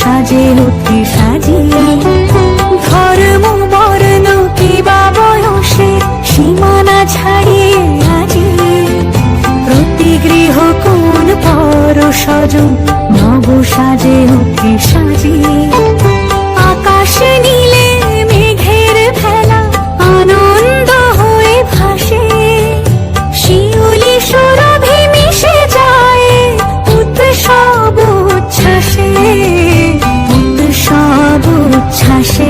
নব সাজে উচ্ছ্বাসে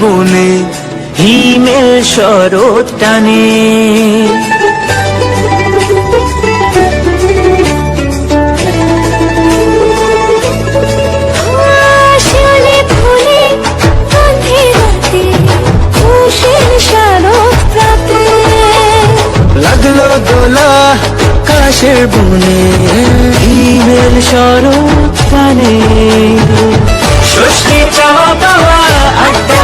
বনে হিমেল শরৎ টানে। লাগল দোলা আকাশের বুনে হিমেল শরৎ কানে ষষ্ঠী চাওয়া পাওয়া আড্ডা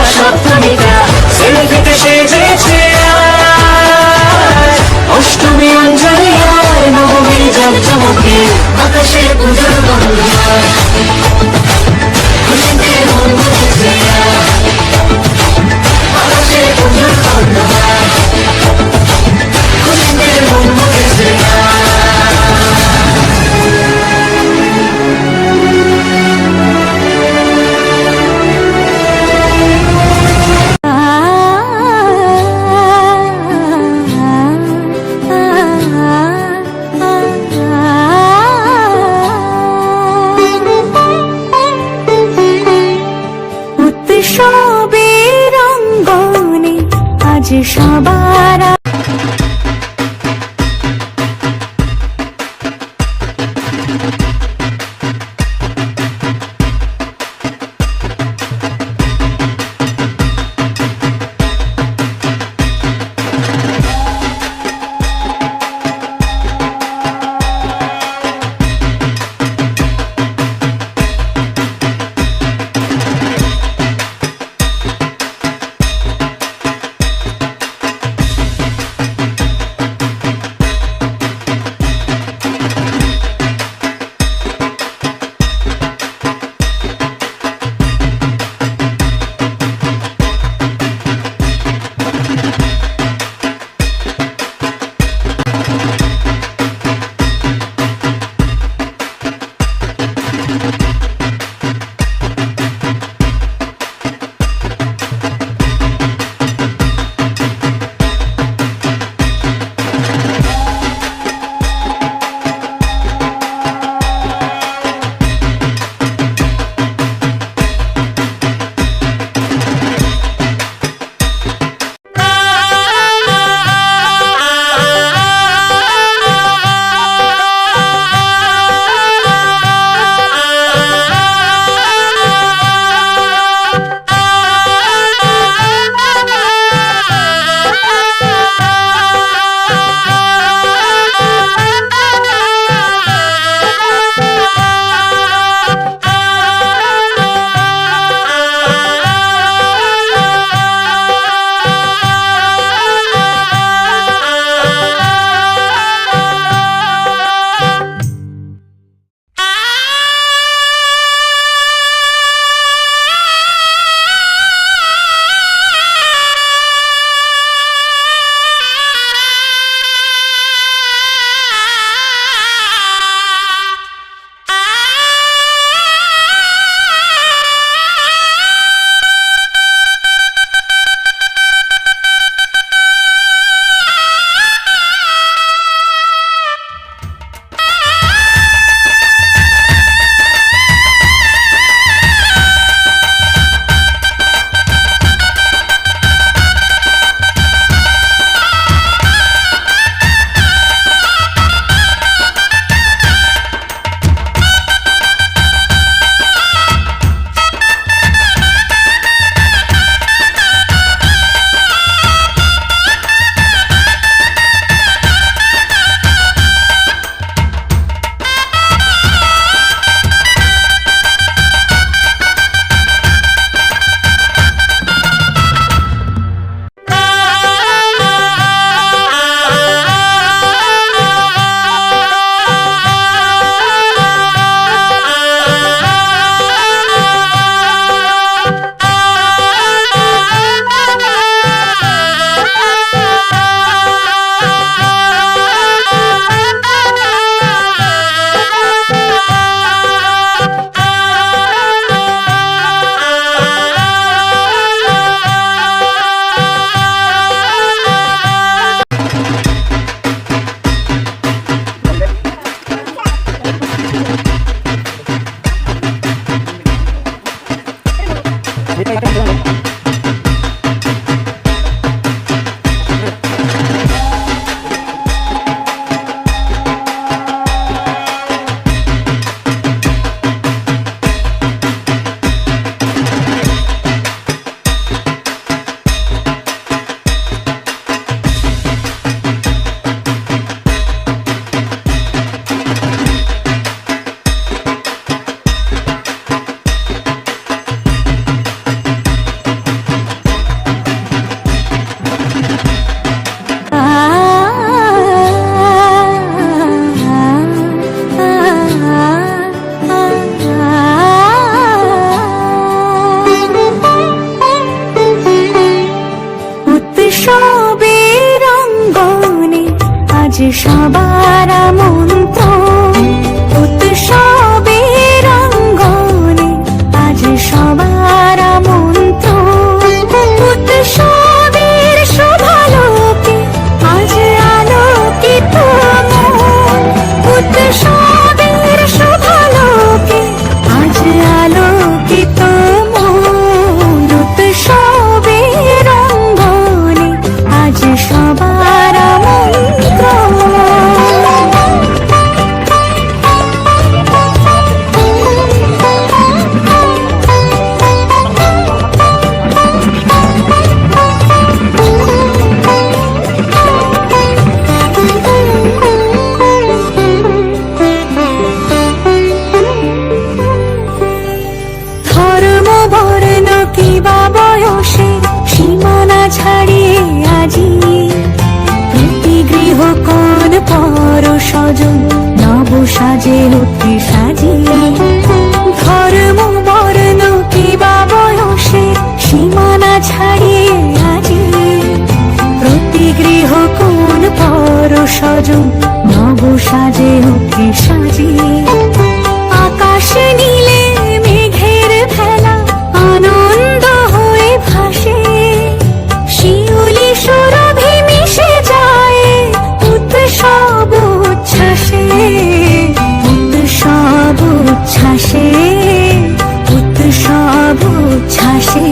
উচ্ছ্বাসে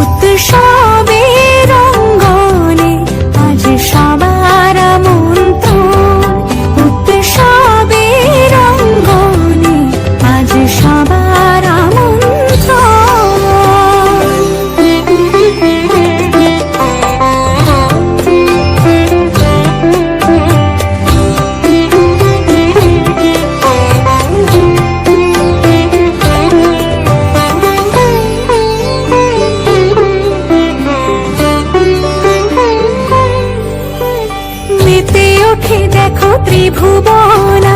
উৎসবের त्रिभुवन